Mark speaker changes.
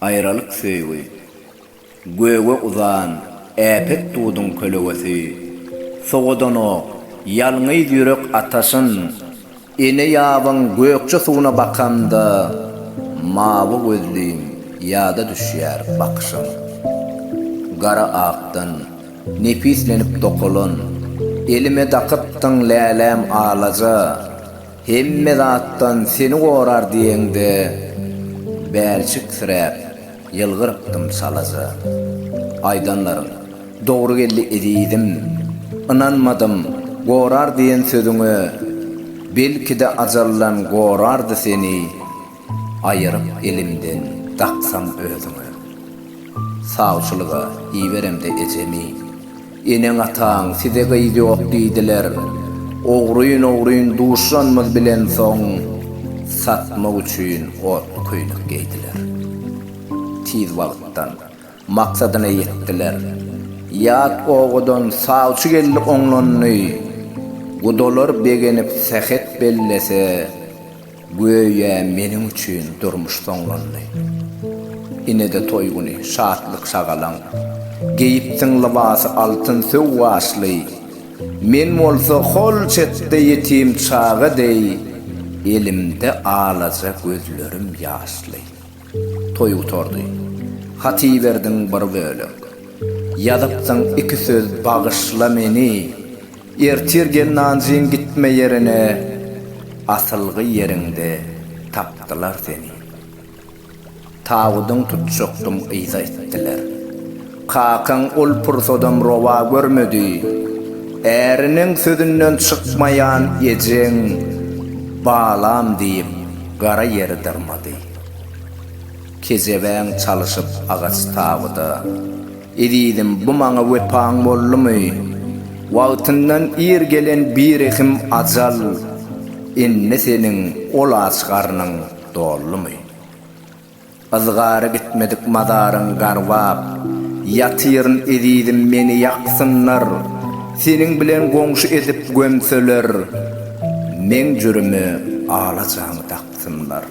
Speaker 1: Ayralyk söýgi. Göge uzan, äpet tuğdun kölөгesi. Soğudano, yalňy ýürek ataşyn, ene ýabyň gökçe suwuna bakanda, mawy gözlüğüm ýada düşýär bakşym. Gara aktan, nefislenip dokulun, elime dakypdyň lälem alaja, hemme zatdan seni gorar diýende, bälçik siräp, yılgırıptım salaza. Aydanlarım, doğru geldi edidim, inanmadım, gorar diyen sözüňe, belki de ajallan gorardı seni, ayırıp elimden, daksam özüňe. Sağçılığa iýberemde ejemi. Enen ataň size gyýdy ok diýdiler. Ogruýyn ogruýyn duşanmaz bilen soň satmak üçin otly köýnük giydiler. tiz wagtdan maksadyna yetdiler. Yat oğudun sağçı gelli onlunni, gudolar begenip sehet bellese, güye menim üçün durmuş onlunni. Ine de toyguni, şatlık şagalan, geyiptin lavası altın sövvasli, men bolsa hol çetde yetim çağa dey, elimde ağlaca gözlerim yaşlı. Той торды. Хати бердің бір бөлік. Ядыптың екі сөз бағышла мені, Ертірген нанжин гитме еріне, Асылғы еріңде таптылар сені. Тағудың тұтшықтым ұйза иттілер. Қақың ол пұрсодым рова көрмеді, Әрінің сөзіннен шықмаян ежен, Балам дейіп, қара ері дырмады. Kezeven çalışıp ağaç tağıda. Edidim bu mana vepaň bollumy? Wagtyndan ir gelen bir ehim ajal. Inne senin ol asgarnyň dollumy? Azgary gitmedik madarın garwap. Yatyrın edidim meni yaksınlar. Senin bilen goňşy edip gömseler. Men jürümi alajaňy taksınlar.